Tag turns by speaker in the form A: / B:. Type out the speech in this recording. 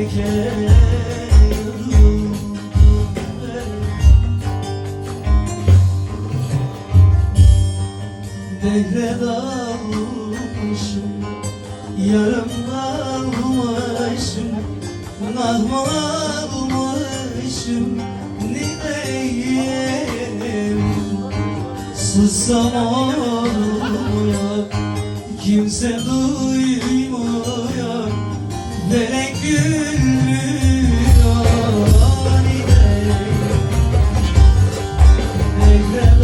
A: Dehre dalmışım Yarım kalmışım Nahmal almışım Nideyim? Sussam olmuyor Kimse duymuyor güllü yar